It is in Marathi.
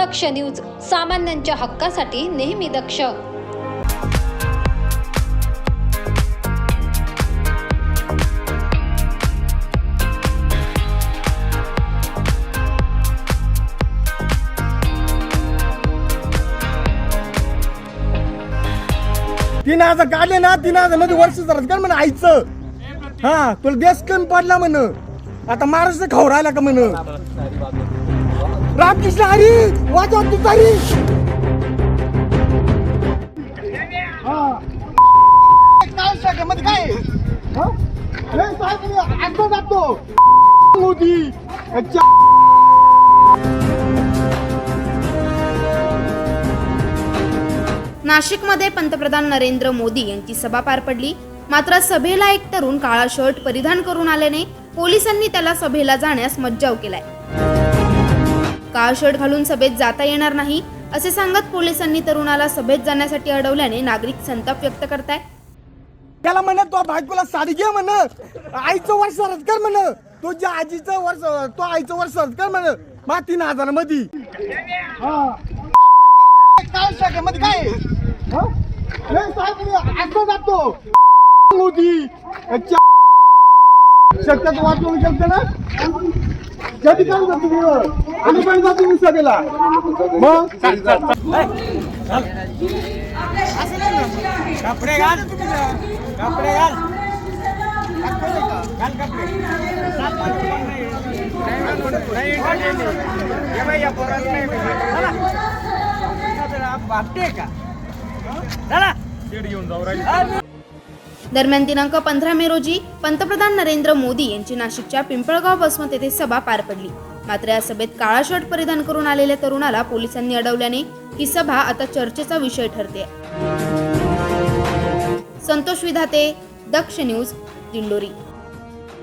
दक्ष न्यूज सामान्यांच्या हक्कासाठी नेहमी दक्ष. तीन हजार काढले ना तीन हजारमध्ये वर्ष झालं. म्हण आईचं. हा तुला देश कमी पडला म्हण. आता महाराष्ट्र खाऊ राहिला का म्हण रामकृष्ण हरी वाजवा तू तरी काय? आता जातो. मोदी. नाशिकमध्ये पंतप्रधान नरेंद्र मोदी यांची सभा पार पडली. मात्र सभेला एक तरुण काळा शर्ट परिधान करून आल्याने पोलिसांनी त्याला सभेला जाण्यास मज्जाव केलाय. काळा शर्ट घालून सभेत जाता येणार नाही असे सांगत पोलिसांनी तरुणाला सभेत जाण्यासाठी अडवल्याने नागरिक संताप व्यक्त करताय त्याला म्हण तो बायकोला साडी घे म्हण. आईचं वर्ष सरत कर म्हण. तुझ्या आजीचं वर्ष तो आईचं वर्ष सरत कर म्हण. मा तीन हजारमध्ये काय जातो. शक्यतो वाचवून गेलते ना? कधी काय जातो तुम्ही आणि पण जातो मी सभेला मग? कपडे घाल. कपडे घाल. घाल कपडे. दरम्यान दिनांक पंधरा मे रोजी पंतप्रधान नरेंद्र मोदी यांची नाशिकच्या पिंपळगाव बसमत येथे सभा पार पडली. मात्र या सभेत काळा शर्ट परिधान करून आलेल्या तरुणाला पोलिसांनी अडवल्याने ही सभा आता चर्चेचा विषय ठरते. संतोष विधाते दक्ष न्यूज दिंडोरी.